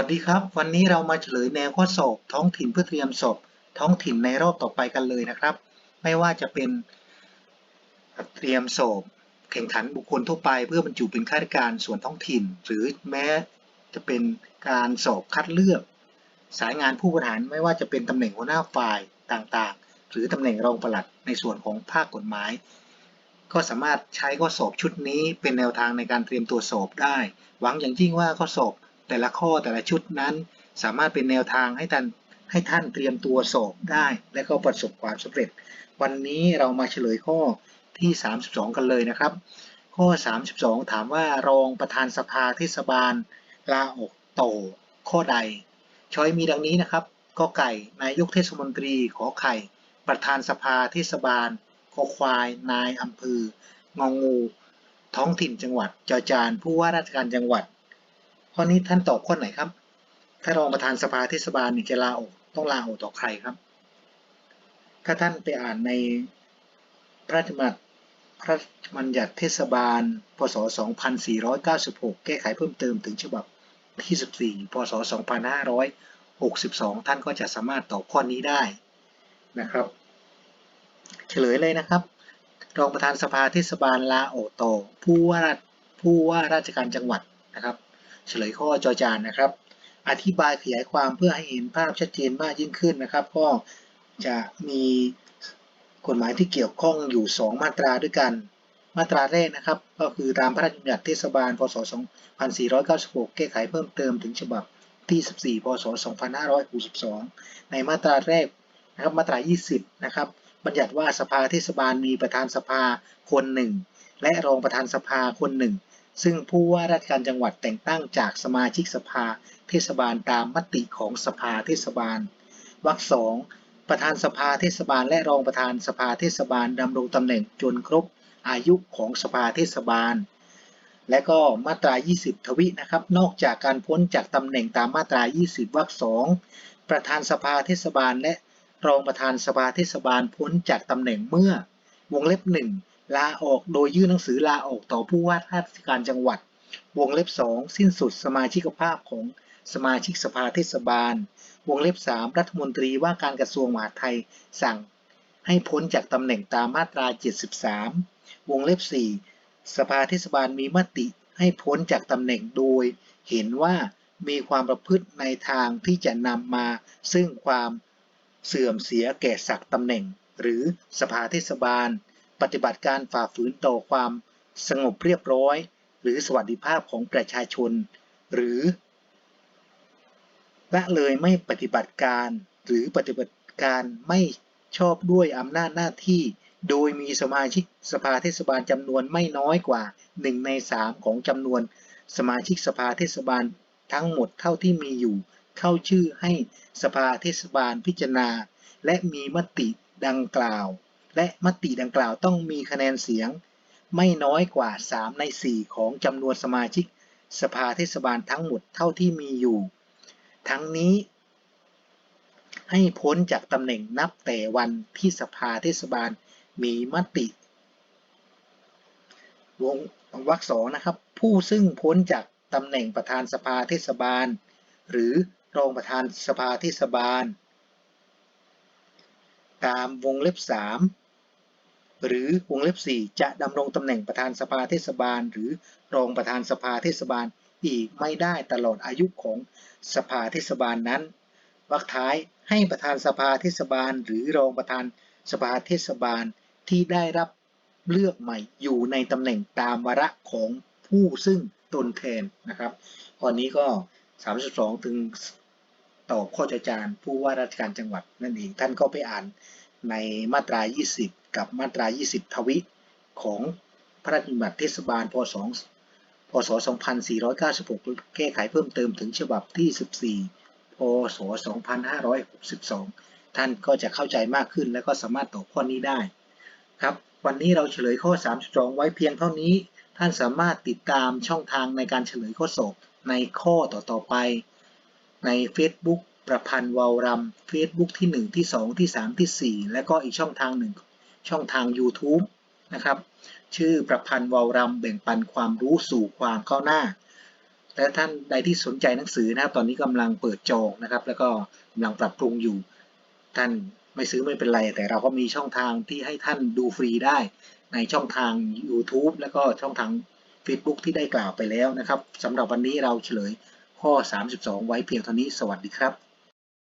วัสดีครับ วันนี้เรามาเฉลยแนวข้อสอบท้องถิ่นเพื่อเตรียมสอบท้องถิ่นในรอบต่อไปกันเลยนะครับ ไม่ว่าจะเป็นเตรียมสอบแข่งขันบุคคลทั่วไป เพื่อบรรจุเป็นข้าราชการส่วนท้องถิ่น หรือแม้จะเป็นการสอบคัดเลือก สายงานผู้บริหารไม่ว่าจะเป็นตำแหน่งหัวหน้าฝ่ายต่างๆ หรือตำแหน่งรองปลัดในส่วนของภาคกฎหมาย ก็สามารถใช้ข้อสอบชุดนี้เป็นแนวทางในการเตรียมตัวสอบได้ หวังอย่างยิ่งว่าข้อสอบ แต่ละข้อแต่ละชุดนั้น สามารถเป็นแนวทางให้ท่านให้ท่านเตรียมตัวสอบได้ และก็ประสบความสำเร็จ วันนี้เรามาเฉลยข้อที่ 32 กันเลยนะครับ ข้อ 32 ถามว่ารองประธานสภาเทศบาลลาออกต่อข้อใด ช้อยมีดังนี้นะครับก็ไก่นายกเทศมนตรีขอไข่ ประธานสภาเทศบาลคอควาย นายอำเภององู ท้องถิ่นจังหวัดจอจานผู้ว่าราชการจังหวัด ข้อนี้ท่านตอบข้อไหนครับ ถ้ารองประธานสภาเทศบาลนี่จะลาออกต้องลาออกต่อใครครับ ถ้าท่านไปอ่านในพระราชบัญญัติพระราชบัญญัติเทศบาล พศ 2496 แก้ไขเพิ่มเติมถึงฉบับที่14พศ 2562 ท่านก็จะสามารถตอบข้อนี้ได้นะครับ เฉลยเลยนะครับ รองประธานสภาเทศบาลลาออกต่อผู้ว่าผู้ว่าราชการจังหวัดนะครับ เฉลยข้อจอจานนะครับ อธิบายขยายความเพื่อให้เห็นภาพชัดเจนมากยิ่งขึ้นนะครับ ก็จะมีกฎหมายที่เกี่ยวข้องอยู่ 2 มาตราด้วยกัน มาตราแรกนะครับ ก็คือตามพระราชบัญญัติเทศบาล พศ 2496 แก้ไขเพิ่มเติมถึงฉบับที่ 14 พศ 2562 ในมาตราแรกนะครับ มาตรา 20 นะครับ บัญญัติว่าสภาเทศบาลมีประธานสภาคนหนึ่ง และรองประธานสภาคนหนึ่ง ซึ่งผู้ว่าราชการจังหวัดแต่งตั้งจากสมาชิกสภาเทศบาลตามมติของสภาเทศบาลวรรคสองประธานสภาเทศบาลและรองประธานสภาเทศบาลดำรงตำแหน่งจนครบอายุของสภาเทศบาล และก็มาตรา 20 ทวินะครับ นอกจากการพ้นจากตำแหน่งตามมาตรา 20 วรรคสองประธานสภาเทศบาลและรองประธานสภาเทศบาลพ้นจากตำแหน่งเมื่อวงเล็บหนึ่ง ลาออกโดยยื่นหนังสือลาออกต่อผู้ว่าราชการจังหวัด วงเล็บ 2 สิ้นสุดสมาชิกภาพของสมาชิกสภาเทศบาล วงเล็บ 3 รัฐมนตรีว่าการกระทรวงมหาดไทยสั่งให้พ้นจากตำแหน่งตามมาตรา 73 วงเล็บ 4 สภาเทศบาลมีมติให้พ้นจากตำแหน่งโดย เห็นว่ามีความประพฤติในทางที่จะนำมาซึ่งความเสื่อมเสียแก่ศักดิ์ตำแหน่ง หรือสภาเทศบาล ปฏิบัติการฝ่าฝืนต่อความสงบเรียบร้อย หรือสวัสดิภาพของประชาชน หรือละเลยไม่ปฏิบัติการหรือปฏิบัติการไม่ชอบด้วยอำนาจหน้าที่ โดยมีสมาชิกสภาเทศบาลจำนวนไม่น้อยกว่า 1 ใน 3 ของจำนวน สมาชิกสภาเทศบาลทั้งหมดเท่าที่มีอยู่ เข้าชื่อให้สภาเทศบาลพิจารณา และมีมติดังกล่าว และมติดังกล่าวต้องมีคะแนนเสียง ไม่น้อยกว่า 3 ใน 4 ของจำนวนสมาชิกสภาเทศบาลทั้งหมดเท่าที่มีอยู่ ทั้งนี้ ให้พ้นจากตำแหน่งนับแต่วันที่สภาเทศบาลมีมติ วงวรรคสองนะครับ ผู้ซึ่งพ้นจากตำแหน่งประธานสภาเทศบาล หรือรองประธานสภาเทศบาล ตามวงเล็บ3 หรือวงเล็บ 4 จะดำรงตำแหน่งประธานสภาเทศบาล หรือรองประธานสภาเทศบาลอีกไม่ได้ตลอดอายุของสภาเทศบาลนั้นวรรคท้ายให้ประธานสภาเทศบาล หรือรองประธานสภาเทศบาลที่ได้รับเลือกใหม่อยู่ในตำแหน่งตามวาระของผู้ซึ่งตนแทนนะครับข้อนี้ก็ 32 ถึงตอบข้อจจารย์ผู้ว่าราชการจังหวัดนั่นเองท่านก็ไปอ่านในมาตรา 20 กับมาตรา 20 ทวิของพระราชบัญญัติเทศบาล พศ พศ 2496 แก้ไขเพิ่มเติมถึงฉบับที่ 14 พศ 2562 ท่านก็จะเข้าใจมากขึ้นและก็สามารถตอบข้อนี้ได้ครับ วันนี้เราเฉลยข้อ 32 ไว้เพียงเท่านี้ ท่านสามารถติดตามช่องทางในการเฉลยข้อสอบในข้อต่อๆไป ใน Facebook ประพันธ์วาวรำ Facebook ที่ 1 ที่ 2 ที่ 3 ที่ 4 และก็อีกช่องทางหนึ่ง ช่องทาง YouTube นะครับ ชื่อประพันธ์วาวรำแบ่งปันความรู้สู่ความก้าหน้าแต่ท่านใดที่สนใจหนังสือนะครับ ตอนนี้กำลังเปิดจองนะครับ แล้วก็กำลังปรับปรุงอยู่ ท่านไม่ซื้อไม่เป็นไร แต่เราก็มีช่องทางที่ให้ท่านดูฟรีได้ ในช่องทาง YouTube แล้วก็ช่องทาง Facebook ที่ได้กล่าวไปแล้วนะครับสำหรับวันนี้เราเฉลยข้อ 32 ไว้เพียงเท่านี้ สวัสดีครับ